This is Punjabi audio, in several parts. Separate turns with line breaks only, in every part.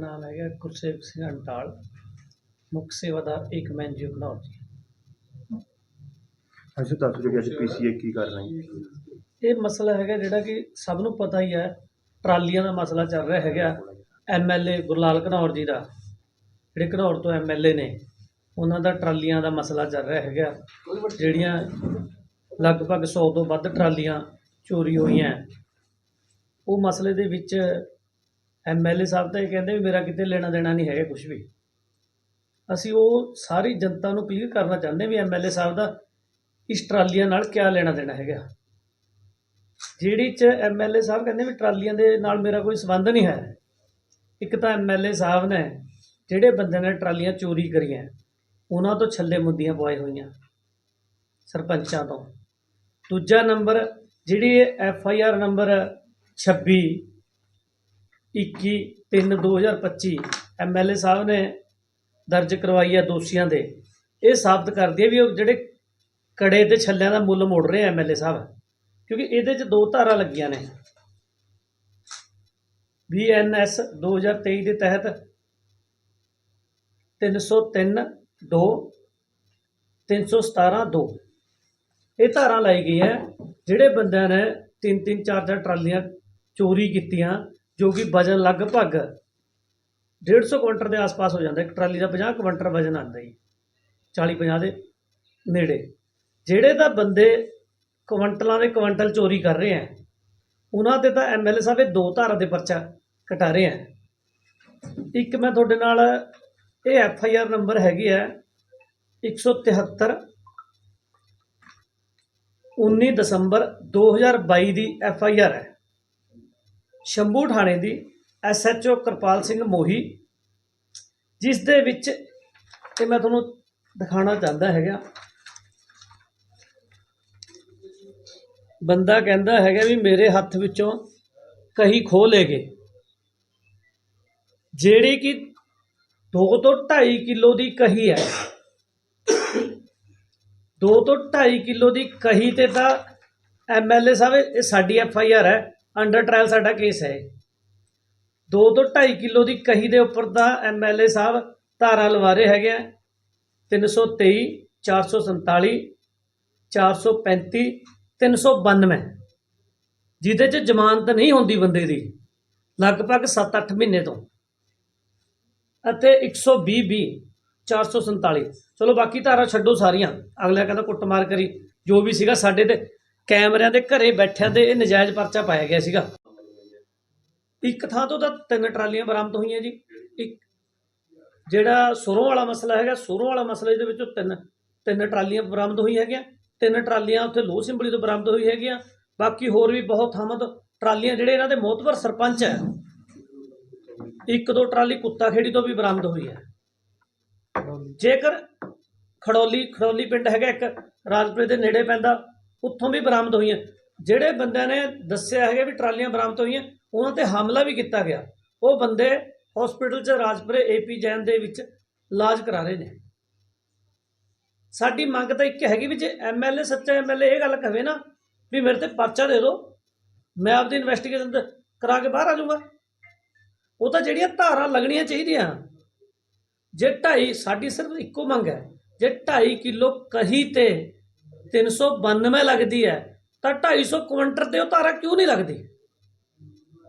ਨਾਮ ਹੈਗਾ ਗੁਰਸੇਵਕ ਸਿੰਘ ਅੰਟਾਲ ਮੁੱਖ ਸੇਵਾਦਾਰ ਜੀ ਘਨੌਰ ਜੀ।
ਅੱਛਾ ਦੱਸ ਦਿਓ ਕਿ ਅੱਜ ਪੀਸੀਏ ਕੀ ਕਰ ਰਹੀ
ਇਹ ਮਸਲਾ ਹੈਗਾ ਜਿਹੜਾ ਕਿ ਸਭ ਨੂੰ ਪਤਾ ਹੀ ਹੈ ਟਰਾਲੀਆਂ ਦਾ ਮਸਲਾ ਚੱਲ ਰਿਹਾ ਹੈਗਾ ਐਮਐਲਏ ਗੁਰਲਾਲ ਘਨੌਰ ਜੀ ਦਾ ਜਿਹੜੇ ਘਨੌਰ ਤੋਂ ਐਮਐਲਏ ਨੇ ਉਹਨਾਂ ਦਾ ਟਰਾਲੀਆਂ ਦਾ ਮਸਲਾ ਚੱਲ ਰਿਹਾ ਹੈਗਾ ਜਿਹੜੀਆਂ ਲਗਭਗ 100 ਤੋਂ ਵੱਧ ਟਰਾਲੀਆਂ ਚੋਰੀ ਹੋਈਆਂ। ਉਹ ਮਸਲੇ ਦੇ ਵਿੱਚ ਐਮਐਲਏ ਸਾਹਿਬ ਤਾਂ ਇਹ ਕਹਿੰਦੇ ਵੀ ਮੇਰਾ ਕਿਤੇ ਲੈਣਾ ਦੇਣਾ ਨਹੀਂ ਹੈਗਾ ਕੁਝ ਵੀ। ਅਸੀਂ ਉਹ ਸਾਰੀ ਜਨਤਾ ਨੂੰ ਕਲੀਅਰ ਕਰਨਾ ਚਾਹੁੰਦੇ ਵੀ ਐਮਐਲਏ ਸਾਹਿਬ ਦਾ ਇਸ ਟਰਾਲੀਆਂ ਨਾਲ ਕਿਆ ਲੈਣਾ ਦੇਣਾ ਹੈਗਾ। ਜਿਹੜੀ ਚ ਐਮਐਲਏ ਸਾਹਿਬ ਕਹਿੰਦੇ ਵੀ ਟਰਾਲੀਆਂ ਦੇ ਨਾਲ ਮੇਰਾ ਕੋਈ ਸਬੰਧ ਨਹੀਂ ਹੈ। ਇੱਕ ਤਾਂ ਐਮਐਲਏ ਸਾਹਿਬ ਨੇ ਜਿਹੜੇ ਬੰਦੇ ਨੇ ਟਰਾਲੀਆਂ ਚੋਰੀ ਕਰੀਆਂ, ਉਹਨਾਂ ਤੋਂ ਛੱਲੇ ਮੁੱਦੀਆਂ ਪਵਾਏ ਹੋਈਆਂ, ਸਰਪੰਚਾਂ ਤੋਂ। ਦੂਜਾ ਨੰਬਰ, ਜਿਹੜੀ F I R number 26 21 3 2025 MLA ਸਾਹਿਬ ਨੇ ਦਰਜ ਕਰਵਾਈ ਹੈ ਦੋਸ਼ੀਆਂ ਦੇ। ਇਹ ਸਾਬਤ ਕਰਦੀ ਹੈ ਵੀ ਉਹ ਜਿਹੜੇ ਕੜੇ ਤੇ ਛੱਲਿਆਂ ਦਾ ਮੁੱਲ ਮੋੜ ਰਹੇ ਐਮਐਲਏ ਸਾਹਿਬ, ਕਿਉਂਕਿ ਇਹਦੇ 'ਚ ਦੋ ਧਾਰਾ ਲੱਗੀਆਂ ਨੇ। ਬੀਐਨਐਸ 2023 ਦੇ ਤਹਿਤ 303 2 317 2 ਇਹ ਧਾਰਾ ਲਾਈ ਗਈ ਹੈ, ਜਿਹੜੇ ਬੰਦਿਆਂ ਨੇ ਤਿੰਨ ਤਿੰਨ ਚਾਰ ਚਾਰ ਟਰਾਲੀਆਂ ਚੋਰੀ ਕੀਤੀਆਂ ਜੋ ਕਿ ਵਜਨ ਲਗਭਗ 150 ਕੁਇੰਟਲ ਦੇ ਆਸ-ਪਾਸ ਹੋ ਜਾਂਦਾ। ਇੱਕ ਟਰਾਲੀ ਦਾ 50 ਕੁਇੰਟਲ ਵਜਨ ਆਉਂਦਾ ਜੀ 40 50 ਦੇ ਨੇੜੇ। ਜਿਹੜੇ ਤਾਂ ਬੰਦੇ ਕੁਇੰਟਲਾਂ ਦੇ ਕੁਇੰਟਲ ਚੋਰੀ ਕਰ ਰਹੇ ਆ ਉਹਨਾਂ ਤੇ ਤਾਂ ਐਮਐਲਏ ਸਾਹਿਬ ਇਹ ਦੋ ਧਾਰਾ ਦੇ ਪਰਚਾ ਕਟਾ ਰਹੇ ਆ ਇੱਕ ਮੈਂ ਤੁਹਾਡੇ ਨਾਲ ਇਹ ਐਫ ਆਈ ਆਰ ਨੰਬਰ ਹੈਗੀ ਹੈ 173 19 ਦਸੰਬਰ 2022 ਦੀ ਐਫ ਆਈ ਆਰ ਹੈ ਸ਼ੰਭੂ ਥਾਣੇ ਦੀ S H O Kirpal Singh Mohi, ਜਿਸ ਦੇ ਵਿੱਚ ਇਹ ਮੈਂ ਤੁਹਾਨੂੰ ਦਿਖਾਉਣਾ ਚਾਹੁੰਦਾ ਹੈਗਾ। ਬੰਦਾ ਕਹਿੰਦਾ ਹੈਗਾ ਵੀ ਮੇਰੇ ਹੱਥ ਵਿੱਚੋਂ ਕਹੀ ਖੋਹ ਲੈ ਗਏ ਜਿਹੜੀ ਕਿ 2 ਤੋਂ 2.5 ਕਿਲੋ ਦੀ ਕਹੀ ਹੈ। 2 ਤੋਂ 2.5 ਕਿਲੋ ਦੀ ਕਹੀ ਤੇ ਤਾਂ ਐਮਐਲਏ ਸਾਹਿਬ, ਇਹ ਸਾਡੀ ਐਫ ਆਈ ਆਰ ਹੈ। ਅੰਡਰ ਟ੍ਰਾਇਲ ਸਾਡਾ ਕੇਸ ਹੈ 2 ਤੋਂ 2.5 ਕਿਲੋ ਦੀ ਕਹੀ ਦੇ ਉੱਪਰ ਤਾਂ ਐਮਐਲਏ ਸਾਹਿਬ ਧਾਰਾ ਲਵਾ ਰਹੇ ਹੈਗੇ ਆ। 323 447 435 392 ਜਿਹਦੇ 'ਚ ਜ਼ਮਾਨਤ ਨਹੀਂ ਹੁੰਦੀ ਬੰਦੇ ਦੀ, ਲਗਭਗ 7-8 ਮਹੀਨੇ ਤੋਂ। ਅਤੇ 120 ਬੀ 447 ਚਲੋ ਬਾਕੀ ਧਾਰਾ ਛੱਡੋ ਸਾਰੀਆਂ। ਅਗਲਾ ਕਹਿੰਦਾ ਕੁੱਟਮਾਰ ਕਰੀ। ਜੋ ਵੀ ਸੀਗਾ ਸਾਡੇ ਤੇ। ਕੈਮਰਿਆਂ ਦੇ ਘਰੇ ਬੈਠਿਆਂ ਤੇ ਇਹ ਨਜਾਇਜ਼ ਪਰਚਾ ਪਾਇਆ ਗਿਆ ਸੀਗਾ। ਇੱਕ ਥਾਂ ਤੋਂ ਤਾਂ ਤਿੰਨ ਟਰਾਲੀਆਂ ਬਰਾਮਦ ਹੋਈਆਂ ਜੀ। ਇੱਕ ਜਿਹੜਾ ਸੁਰੋਂ ਵਾਲਾ ਮਸਲਾ ਹੈਗਾ, ਸੁਰੋਂ ਵਾਲਾ ਮਸਲਾ ਇਹਦੇ ਵਿੱਚੋਂ ਤਿੰਨ ਤਿੰਨ ਟਰਾਲੀਆਂ ਬਰਾਮਦ ਹੋਈ ਹੈਗੀਆਂ। ਤਿੰਨ ਟਰਾਲੀਆਂ ਉੱਥੇ ਲੋਹ ਸਿੰਬਲੀ ਤੋਂ ਬਰਾਮਦ ਹੋਈ ਹੈਗੀਆਂ। ਬਾਕੀ ਹੋਰ ਵੀ ਬਹੁਤ ਥਾਵਾਂ ਤੋਂ ਟਰਾਲੀਆਂ ਜਿਹੜੇ ਇਹਨਾਂ ਦੇ ਮੋਤਬਰ ਸਰਪੰਚ ਹੈ। ਇੱਕ ਦੋ ਟਰਾਲੀ ਕੁੱਤਾ ਖੇੜੀ ਤੋਂ ਵੀ ਬਰਾਮਦ ਹੋਈ ਹੈ। ਜੇਕਰ ਖੜੋਲੀ ਖੜੋਲੀ ਪਿੰਡ ਹੈਗਾ ਇੱਕ, ਰਾਜਪੁਰੇ ਦੇ ਨੇੜੇ ਪੈਂਦਾ ਉੱਥੋਂ ਵੀ ਬਰਾਮਦ ਹੋਈਆਂ। ਜਿਹੜੇ ਬੰਦਿਆਂ ਨੇ ਦੱਸਿਆ ਹੈਗਾ ਵੀ ਟਰਾਲੀਆਂ ਬਰਾਮਦ ਹੋਈਆਂ, ਉਹਨਾਂ ਤੇ ਹਮਲਾ ਵੀ ਕੀਤਾ ਗਿਆ। ਉਹ ਬੰਦੇ ਹਸਪੀਟਲ 'ਚ ਰਾਜਪੁਰੇ ਏਪੀ ਜੈਨ ਦੇ ਵਿੱਚ ਇਲਾਜ ਕਰਾ ਰਹੇ ਨੇ। ਸਾਡੀ ਮੰਗ ਤਾਂ ਇੱਕ ਹੈਗੀ ਵੀ ਜੇ ਐਮਐਲਏ ਸੱਚਾ ਐਮਐਲਏ ਇਹ ਗੱਲ ਕਹੇ ਨਾ ਵੀ ਮੇਰੇ ਤੇ ਪਰਚਾ ਦੇ ਦਿਓ, ਮੈਂ ਆਪਦੀ ਇਨਵੈਸਟੀਗੇਸ਼ਨ ਕਰਾ ਕੇ ਬਾਹਰ ਆ ਜਾਊਗਾ। ਉਹ ਤਾਂ ਜਿਹੜੀਆਂ ਧਾਰਾਂ ਲੱਗਣੀਆਂ ਚਾਹੀਦੀਆਂ, ਜੇ 2.5 ਸਾਡੀ ਸਿਰਫ ਇੱਕੋ ਮੰਗ ਹੈ, ਜੇ 2.5 ਕਿਲੋ ਕਹੀ ਤੇ 392 ਲੱਗਦੀ ਹੈ ਤਾਂ 250 ਕੁਇੰਟਲ ਤੇ ਉਹ ਧਾਰਾ ਕਿਉਂ ਨਹੀਂ ਲੱਗਦੀ?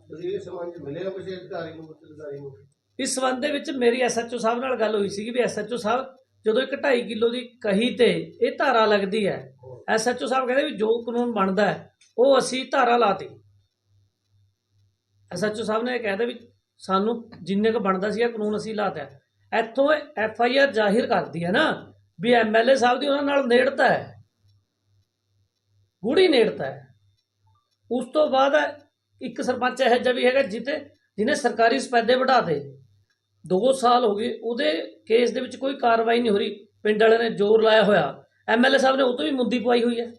ਤੁਸੀਂ ਇਸ ਸੰਬੰਧ ਚ ਮਿਲੇ ਹੋ ਕਿਸੇ ਅਧਿਕਾਰੀ ਨੂੰ ਉੱਚ ਅਧਿਕਾਰੀ ਨੂੰ?
ਇਸ ਸੰਬੰਧ ਦੇ ਵਿੱਚ ਮੇਰੀ ਐਸਐਚਓ ਸਾਹਿਬ ਨਾਲ ਗੱਲ ਹੋਈ ਸੀਗੀ ਵੀ ਐਸਐਚਓ ਸਾਹਿਬ ਜਦੋਂ ਇੱਕ 2.5 ਕਿਲੋ ਦੀ ਕਹੀ ਤੇ ਇਹ ਧਾਰਾ ਲੱਗਦੀ ਹੈ ਐਸਐਚਓ ਸਾਹਿਬ ਕਹਿੰਦੇ ਵੀ ਜੋ ਕਾਨੂੰਨ ਬਣਦਾ ਹੈ ਉਹ ਅਸੀਂ ਧਾਰਾ ਲਾਤੀ ਐਸਐਚਓ ਸਾਹਿਬ ਨੇ ਇਹ ਕਹਿੰਦੇ ਵੀ ਸਾਨੂੰ ਜਿੰਨੇ ਕੁ ਬਣਦਾ ਸੀਗਾ ਕਾਨੂੰਨ ਅਸੀਂ ਲਾਤਾ ਇੱਥੋਂ ਐਫ ਆਈ ਆਰ ਜ਼ਾਹਿਰ ਕਰਦੀ ਹੈ ਨਾ ਵੀ ਐਮਐਲਏ ਸਾਹਿਬ ਦੀ ਉਹਨਾਂ ਨਾਲ ਨੇੜਤਾ ਹੈ। ਗੂੜੀ ਨੇੜਤਾ ਹੈ। ਉਸ ਤੋਂ ਬਾਅਦ ਇੱਕ ਸਰਪੰਚ ਇਹੋ ਜਿਹਾ ਵੀ ਹੈਗਾ ਜਿੱਤੇ ਜਿਹਨੇ ਸਰਕਾਰੀ ਸਪੈਦੇ ਵਧਾਤੇ 2 ਸਾਲ ਹੋ ਗਏ, ਉਹਦੇ ਕੇਸ ਦੇ ਵਿੱਚ ਕੋਈ ਕਾਰਵਾਈ ਨਹੀਂ ਹੋ ਰਹੀ। ਪਿੰਡ ਵਾਲਿਆਂ ਨੇ ਜ਼ੋਰ ਲਾਇਆ ਹੋਇਆ। ਐਮਐਲਏ ਸਾਹਿਬ ਨੇ ਉਹ ਤੋਂ ਵੀ ਮੁੰਦੀ ਪਵਾਈ ਹੋਈ ਹੈ।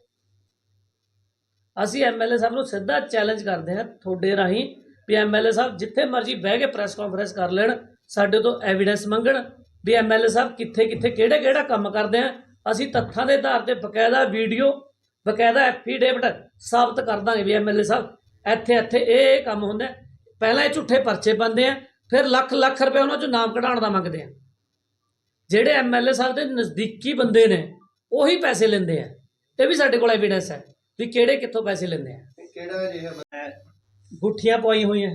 ਅਸੀਂ ਐਮਐਲਏ ਸਾਹਿਬ ਨੂੰ ਸਿੱਧਾ ਚੈਲੰਜ ਕਰਦੇ ਹਾਂ ਤੁਹਾਡੇ ਰਾਹੀਂ ਵੀ ਐਮਐਲਏ ਸਾਹਿਬ ਜਿੱਥੇ ਮਰਜ਼ੀ ਬਹਿ ਕੇ ਪ੍ਰੈਸ ਕਾਨਫਰੰਸ ਕਰ ਲੈਣ, ਸਾਡੇ ਤੋਂ ਐਵੀਡੈਂਸ ਮੰਗਣ ਵੀ ਐਮਐਲਏ ਸਾਹਿਬ ਕਿੱਥੇ ਕਿੱਥੇ ਕਿਹੜੇ ਕਿਹੜਾ ਕੰਮ ਕਰਦੇ ਆ। ਅਸੀਂ ਤੱਥਾਂ ਦੇ ਆਧਾਰ ਤੇ ਬਕਾਇਦਾ ਵੀਡੀਓ ਬਕਾਇਦਾ ਐਫੀਡੇਵਿਟ ਸਾਬਤ ਕਰ ਦਾਂਗੇ ਵੀ ਐਮਐਲਏ ਸਾਹਿਬ। ਇੱਥੇ ਇੱਥੇ ਇਹ ਕੰਮ ਹੁੰਦਾ ਹੈ। ਪਹਿਲਾਂ ਇਹ ਝੂਠੇ ਪਰਚੇ ਪਾਉਂਦੇ ਆ ਫਿਰ ਲੱਖ ਲੱਖ ਰੁਪਏ ਉਹਨਾਂ ਚੋਂ ਨਾਮ ਕਢਾਉਣ ਦਾ ਮੰਗਦੇ ਆ। ਜਿਹੜੇ ਐਮਐਲਏ ਸਾਹਿਬ ਦੇ ਨਜ਼ਦੀਕੀ ਬੰਦੇ ਨੇ ਉਹੀ ਪੈਸੇ ਲੈਂਦੇ ਆ। ਇਹ ਵੀ ਸਾਡੇ ਕੋਲ ਐਵੀਡੈਂਸ ਹੈ ਵੀ ਕਿਹੜੇ ਕਿੱਥੋਂ ਪੈਸੇ ਲੈਂਦੇ ਆ।
ਕਿਹੜਾ ਜਿਹਾ
ਗੁੱਠੀਆਂ ਪਵਾਈ ਹੋਈਆਂ।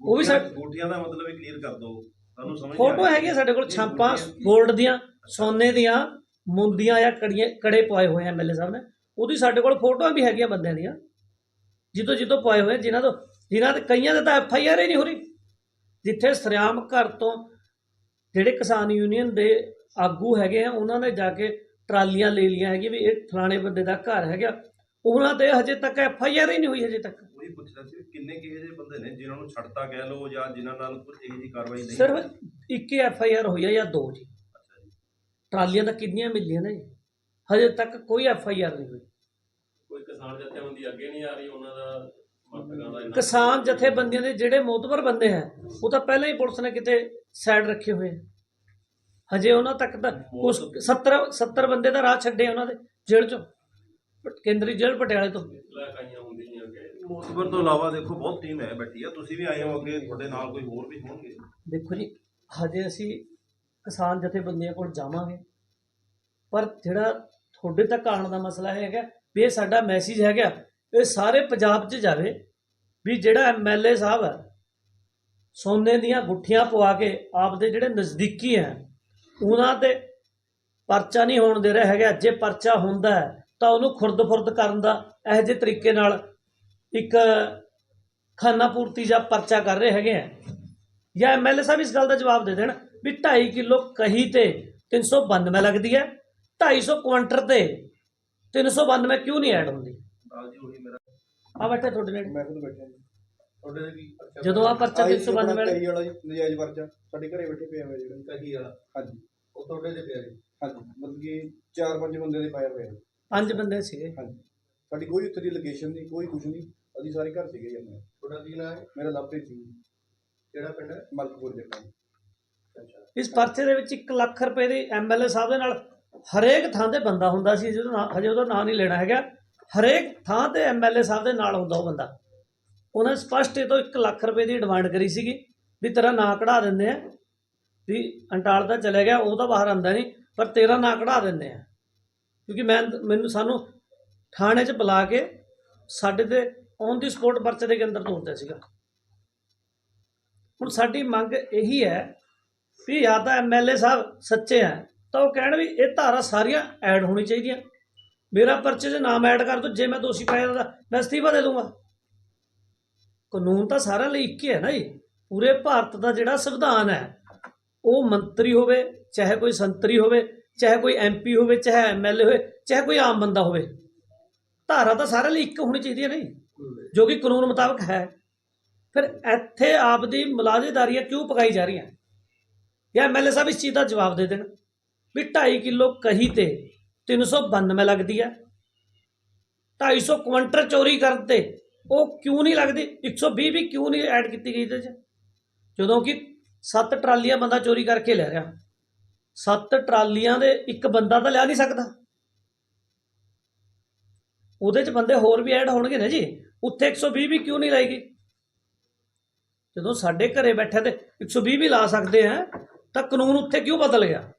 ਉਹ ਵੀ ਸਾਡੇ
ਗੋਟੀਆਂ ਦਾ ਮਤਲਬ ਇਹ ਕਲੀਅਰ ਕਰ ਦਿਓ। ਸਾਨੂੰ ਸਮਝ
ਫੋਟੋ। ਹੈਗੀਆਂ ਸਾਡੇ ਕੋਲ ਛਾਪਾਂ 골ਡ ਦੀਆਂ ਸੋਨੇ ਦੀਆਂ ਮੁੰਦੀਆਂ ਜਾਂ ਕੜੀਆਂ ਕੜੇ ਪਵਾਏ ਹੋਏ ਐਮਐਲਏ ਸਾਹਿਬ ਨੇ। ਉਹਦੀ ਸਾਡੇ ਕੋਲ ਫੋਟੋਆਂ ਵੀ ਹੈਗੀਆਂ ਬੰਦਿਆਂ ਦੀਆਂ। ਜਿੱਦੋਂ ਜਿੱਦੋਂ ਪਵਾਏ ਹੋਏ ਜਿਨ੍ਹਾਂ ਤੋਂ ਜਿਨ੍ਹਾਂ ਦੇ ਕਈਆਂ ਦੇ ਤਾਂ ਐਫ ਆਈ ਆਰ ਹੀ ਨਹੀਂ ਹੋ ਰਹੀ। ਜਿੱਥੇ ਸਰਿਆਮ ਘਰ ਤੋਂ ਜਿਹੜੇ ਕਿਸਾਨ ਯੂਨੀਅਨ ਦੇ ਆਗੂ ਹੈਗੇ ਆ ਉਹਨਾਂ ਨੇ ਜਾ ਕੇ ਟਰਾਲੀਆਂ ਲੈ ਲਈਆਂ ਹੈਗੀਆਂ ਵੀ ਇਹ ਫਲਾਣੇ ਬੰਦੇ ਦਾ ਘਰ ਹੈਗਾ। ਉਹਨਾਂ ਤੇ ਹਜੇ ਤੱਕ ਐਫ ਆਈ ਆਰ ਹੀ ਨਹੀਂ ਹੋਈ ਹਜੇ ਤੱਕ।
ਉਹੀ ਪੁੱਛਦਾ ਸੀ ਵੀ ਕਿੰਨੇ ਕਿਹੇ ਜਿਹੇ ਬੰਦੇ ਨੇ ਜਿਨ੍ਹਾਂ ਨੂੰ ਛੱਡਤਾ ਕਹਿ ਲਓ ਜਾਂ ਜਿਨ੍ਹਾਂ ਨਾਲ ਕੋਈ ਇਹੋ ਜਿਹੀ ਕਾਰਵਾਈ ਨਹੀਂ
ਸਿਰਫ ਇੱਕ ਐਫ ਆਈ ਆਰ ਹੋਈ ਹੈ ਜਾਂ ਦੋ ਜੀ। ਟਰਾਲੀਆਂ ਤਾਂ ਕਿੰਨੀਆਂ ਮਿਲੀਆਂ ਨੇ ਹਜੇ ਤੱਕ ਕੋਈ ਐਫ ਆਈ ਆਰ ਨਹੀਂ ਹੋਈ।
ਕੋਈ ਕਿਸਾਨ ਜਥੇਬੰਦੀ ਅੱਗੇ ਨਹੀਂ ਆ ਰਹੀ ਉਹਨਾਂ ਦਾ ਸਮਰਥਕਾਂ ਦਾ ਇੰਨਾ
ਕਿਸਾਨ ਜਥੇਬੰਦੀਆਂ ਦੇ ਜਿਹੜੇ ਮੋਤਬਰ ਬੰਦੇ ਹੈ ਉਹ ਤਾਂ ਪਹਿਲਾਂ ਹੀ ਪੁਲਿਸ ਨੇ ਕਿਤੇ ਸਾਈਡ ਰੱਖੇ ਹੋਏ ਆ। ਹਜੇ ਉਹਨਾਂ ਤੱਕ ਤਾਂ ਕੁਛ 70 70 ਬੰਦੇ ਦਾ ਰਾਹ ਛੱਡੇ ਉਹਨਾਂ ਦੇ ਜੇਲ੍ਹ ਚੋਂ। ਪ- ਕੇਂਦਰੀ ਜੇਲ੍ਹ ਪਟਿਆਲੇ ਤੋਂ।
ਇਲਾਕਾਈਆਂ ਹੁੰਦੀਆਂ ਕਿ
ਮੋਤਬਰ ਤੋਂ ਇਲਾਵਾ ਦੇਖੋ ਬਹੁਤ ਟੀਮ ਹੈ ਬੈਠੀ ਆ। ਤੁਸੀਂ ਵੀ ਆਏ ਹੋ ਅੱਗੇ ਤੁਹਾਡੇ ਨਾਲ ਕੋਈ ਹੋਰ ਵੀ ਹੋਣਗੇ?
ਦੇਖੋ ਜੀ ਹਜੇ ਅਸੀਂ ਕਿਸਾਨ ਜਥੇਬੰਦੀਆਂ ਕੋਲ ਜਾਵਾਂਗੇ। ਪਰ ਜਿਹੜਾ ਤੁਹਾਡੇ ਤੱਕ ਆਉਣ ਦਾ ਮਸਲਾ ਇਹ ਹੈਗਾ, ਵੀ ਇਹ ਸਾਡਾ ਮੈਸੇਜ ਹੈਗਾ, ਇਹ ਸਾਰੇ ਪੰਜਾਬ 'ਚ ਜਾਵੇ, ਵੀ ਜਿਹੜਾ ਐਮਐਲਏ ਸਾਹਿਬ ਹੈ ਸੋਨੇ ਦੀਆਂ ਗੁੱਠੀਆਂ ਪਵਾ ਕੇ ਆਪਦੇ ਜਿਹੜੇ ਨਜ਼ਦੀਕੀ ਹੈ ਉਹਨਾਂ ਤੇ ਪਰਚਾ ਨਹੀਂ ਹੋਣ ਦੇ ਰਿਹਾ ਹੈਗਾ। ਜੇ ਪਰਚਾ ਹੁੰਦਾ ਤਾਂ ਉਹਨੂੰ ਖੁਰਦ-ਫੁਰਦ ਕਰਨ ਦਾ ਇਹੋ ਜਿਹੇ ਤਰੀਕੇ ਨਾਲ ਇੱਕ ਖਾਨਾ ਪੂਰਤੀ ਜਾਂ ਪਰਚਾ ਕਰ ਰਹੇ ਹੈਗੇ ਆ। ਜਾਂ ਐਮਐਲਏ ਸਾਹਿਬ ਇਸ ਗੱਲ ਦਾ ਜਵਾਬ ਦੇ ਦੇਣ। ਵੀ 2.5 ਕਿਲੋ ਕਹੀ ਤੇ 392 ਲੱਗਦੀ ਹੈ 250 ਕੁਆਂਟਰ ਤੇ 392 ਕਿਉਂ ਨਹੀਂ ਐਡ ਹੁੰਦੀ?
ਨਾਲ ਜੀ ਉਹੀ ਮੇਰਾ
ਆ ਬੈਠੇ ਤੁਹਾਡੇ ਨੇੜੇ
ਮੈਂ ਖੁਦ ਬੈਠਾ ਜੀ।
ਤੁਹਾਡੇ ਦੇ ਕੀ ਅੱਛਾ,
ਜਦੋਂ ਆ ਪਰਚਾ
ਆਹੀ
392
ਆਪਣਾ
ਵਾਲਾ-
ਕਹੀ ਵਾਲਾ ਜੀ ਨਜਾਇਜ਼ ਪਰਚਾ। ਸਾਡੇ ਘਰੇ ਬੈਠੇ ਪਿਆ ਹੋਇਆ ਜਿਹੜਾ।
ਕਹੀ ਵਾਲਾ।
ਹਾਂਜੀ।
ਉਹ ਤੁਹਾਡੇ ਦੇ ਪਿਆ ਜੀ।
ਹਾਂਜੀ। ਮਤਲਬ ਕਿ ਚਾਰ ਪੰਜ ਬੰਦੇ ਦੇ ਪਾਏ ਹੋਏ ਆ।
ਪੰਜ ਬੰਦੇ ਸੀਗੇ।
ਹਾਂਜੀ। ਸਾਡੀ ਕੋਈ ਉੱਥੇ ਦੀ ਲੋਕੇਸ਼ਨ ਨਹੀਂ ਕੋਈ ਕੁਝ ਨਹੀਂ। ਅਸੀਂ ਸਾਰੇ ਘਰ ਸੀਗੇ ਜੀ ਆਪਣੇ।
ਤੁਹਾਡਾ ਕੀ ਨਾਮ ਹੈ?
ਮੇਰਾ ਲਵਪ੍ਰੀਤ ਸਿੰਘ
ਕਿਹੜਾ ਪਿੰਡ ਹੈ?
ਮਲਕਪੁਰ ਜੱਟਾਂ
ਅੱਛਾ
ਇਸ ਪਰਚੇ ਦੇ ਵਿੱਚ 1 ਲੱਖ ਰੁਪਏ ਦੀ ਐਮਐਲਏ ਸਾਹਿਬ ਦੇ ਨਾਲ ਹਰੇਕ ਥਾਂ ਤੇ ਬੰਦਾ ਹੁੰਦਾ ਸੀ, ਜਿਹਦਾ ਨਾਂ ਹਜੇ ਉਹਦਾ ਨਾਂ ਨਹੀਂ ਲੈਣਾ ਹੈਗਾ। ਹਰੇਕ ਥਾਂ ਤੇ ਐਮਐਲਏ ਸਾਹਿਬ ਦੇ ਨਾਲ ਹੁੰਦਾ ਉਹ ਬੰਦਾ। ਉਹਨਾਂ ਨੇ ਸਪਸ਼ਟ ਇਹ ਤੋਂ 1 ਲੱਖ ਰੁਪਏ ਦੀ ਡਿਮਾਂਡ ਕਰੀ ਸੀਗੀ ਵੀ ਤੇਰਾ ਨਾਂ ਕਢਾ ਦਿੰਦੇ ਆ। ਵੀ ਅੰਟਾਲ ਦਾ ਚਲੇ ਗਿਆ, ਉਹ ਤਾਂ ਬਾਹਰ ਆਂਦਾ ਨਹੀਂ, ਪਰ ਤੇਰਾ ਨਾਂ ਕਢਾ ਦਿੰਦੇ ਆ। ਕਿਉਂਕਿ ਮੈਂ ਮੈਨੂੰ ਸਾਨੂੰ ਥਾਣੇ 'ਚ ਬੁਲਾ ਕੇ ਸਾਡੇ ਤੇ ਔਨ ਦੀ ਸਪੋਰਟ ਪਰਚੇ ਦੇ ਅੰਦਰ ਤੋਰਦਾ ਸੀਗਾ। ਹੁਣ ਸਾਡੀ ਮੰਗ ਇਹੀ ਹੈ ਵੀ ਜਾਂ ਤਾਂ ਐਮਐਲਏ ਸਾਹਿਬ ਸੱਚੇ ਆ, ਤਾਂ ਉਹ ਕਹਿਣ ਵੀ ਇਹ ਧਾਰਾ ਸਾਰੀਆਂ ਐਡ ਹੋਣੀ ਚਾਹੀਦੀਆਂ। ਮੇਰਾ ਪਰਚੇ 'ਚ ਨਾਮ ਐਡ ਕਰ ਦੋ, ਜੇ ਮੈਂ ਦੋਸ਼ੀ ਪਾਇਆ ਤਾਂ ਮੈਂ ਅਸਤੀਫਾ ਦੇ ਦੂੰਗਾ। ਕਾਨੂੰਨ ਤਾਂ ਸਾਰਿਆਂ ਲਈ ਇੱਕ ਹੀ ਹੈ ਨਾ ਜੀ। ਪੂਰੇ ਭਾਰਤ ਦਾ ਜਿਹੜਾ ਸੰਵਿਧਾਨ ਹੈ, ਉਹ ਮੰਤਰੀ ਹੋਵੇ, ਚਾਹੇ ਕੋਈ ਸੰਤਰੀ ਹੋਵੇ, ਚਾਹੇ ਕੋਈ ਐਮਪੀ ਹੋਵੇ, ਚਾਹੇ ਐਮਐਲਏ ਹੋਵੇ, ਚਾਹੇ ਕੋਈ ਆਮ ਬੰਦਾ ਹੋਵੇ, ਧਾਰਾ ਤਾਂ ਸਾਰਿਆਂ ਲਈ ਇੱਕ ਹੋਣੀ ਚਾਹੀਦੀ ਹੈ ਨਹੀਂ ਜੋ ਕਿ ਕਾਨੂੰਨ ਮੁਤਾਬਕ ਹੈ। ਫਿਰ ਇੱਥੇ ਆਪ ਦੀ ਮੁਲਾਜ਼ੇਦਾਰੀਆਂ ਕਿਉਂ ਪਕਾਈ ਜਾ ਰਹੀਆਂ? ਜਾਂ ਐਮਐਲਏ ਸਾਹਿਬ ਇਸ ਚੀਜ਼ ਦਾ ਜਵਾਬ ਦੇ ਦੇਣ ਵੀ 2.5 ਕਿਲੋ ਕਹੀ ਤੇ 392 ਲੱਗਦੀ ਹੈ 250 ਕੁਇੰਟਲ ਚੋਰੀ ਕਰਨ ਤੇ ਉਹ ਕਿਉਂ ਨਹੀਂ ਲੱਗਦੀ 120 ਵੀ ਕਿਉਂ ਨਹੀਂ ਐਡ ਕੀਤੀ ਗਈ ਇਹਦੇ 'ਚ ਜਦੋਂ ਕਿ 7 ਟਰਾਲੀਆਂ ਬੰਦਾ ਚੋਰੀ ਕਰਕੇ ਲੈ ਰਿਹਾ 7 ਟਰਾਲੀਆਂ ਦੇ ਇੱਕ ਬੰਦਾ ਤਾਂ ਲਿਆ ਨਹੀਂ ਸਕਦਾ ਉਹਦੇ 'ਚ ਬੰਦੇ ਹੋਰ ਵੀ ਐਡ ਹੋਣਗੇ ਨਾ ਜੀ ਉੱਥੇ 120 ਵੀ ਕਿਉਂ ਨਹੀਂ ਲਾਏਗੀ ਜਦੋਂ ਸਾਡੇ ਘਰੇ ਬੈਠੇ ਤੇ 120 ਵੀ ਲਾ ਸਕਦੇ ਆ ਤਾਂ ਕਾਨੂੰਨ ਉੱਥੇ ਕਿਉਂ ਬਦਲ ਗਿਆ?